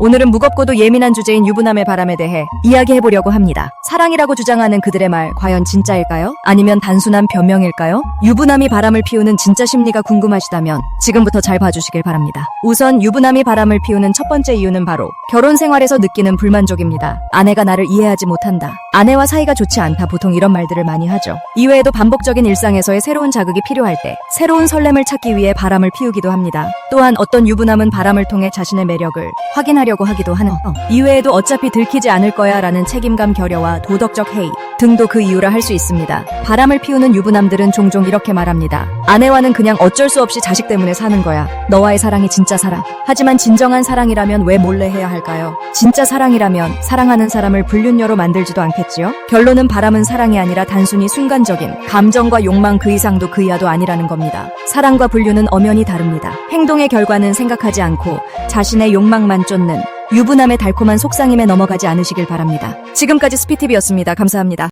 오늘은 무겁고도 예민한 주제인 유부남의 바람에 대해 이야기해보려고 합니다. 사랑이라고 주장하는 그들의 말, 과연 진짜일까요? 아니면 단순한 변명일까요? 유부남이 바람을 피우는 진짜 심리가 궁금하시다면 지금부터 잘 봐주시길 바랍니다. 우선 유부남이 바람을 피우는 첫 번째 이유는 바로 결혼 생활에서 느끼는 불만족입니다. 아내가 나를 이해하지 못한다. 아내와 사이가 좋지 않다. 보통 이런 말들을 많이 하죠. 이외에도 반복적인 일상에서의 새로운 자극이 필요할 때 새로운 설렘을 찾기 위해 바람을 피우기도 합니다. 또한 어떤 유부남은 바람을 통해 자신의 매력을 확인 하려고 하기도 하는 어. 이외에도 어차피 들키지 않을 거야 라는 책임감 결여와 도덕적 해이 등도 그 이유라 할 수 있습니다. 바람을 피우는 유부남들은 종종 이렇게 말합니다. 아내와는 그냥 어쩔 수 없이 자식 때문에 사는 거야. 너와의 사랑이 진짜 사랑. 하지만 진정한 사랑이라면 왜 몰래 해야 할까요? 진짜 사랑이라면 사랑하는 사람을 불륜녀로 만들지도 않겠지요? 결론은 바람은 사랑이 아니라 단순히 순간적인 감정과 욕망 그 이상도 그 이하도 아니라는 겁니다. 사랑과 불륜은 엄연히 다릅니다. 행동의 결과는 생각하지 않고 자신의 욕망만 쫓는 유부남의 달콤한 속상임에 넘어가지 않으시길 바랍니다. 지금까지 스피티비였습니다. 감사합니다.